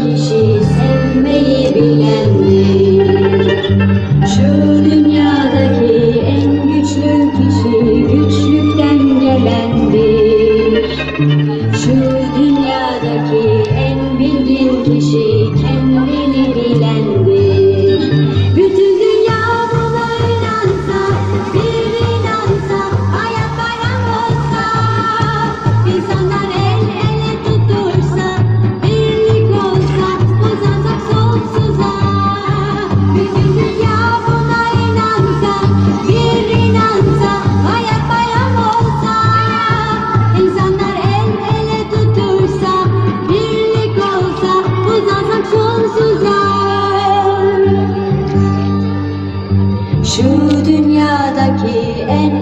kişi sevmeyi bilendir. Şu dünyadaki en güçlü kişi güçlükten gelendir. Şu dünyadaki en bilgin kişi kendini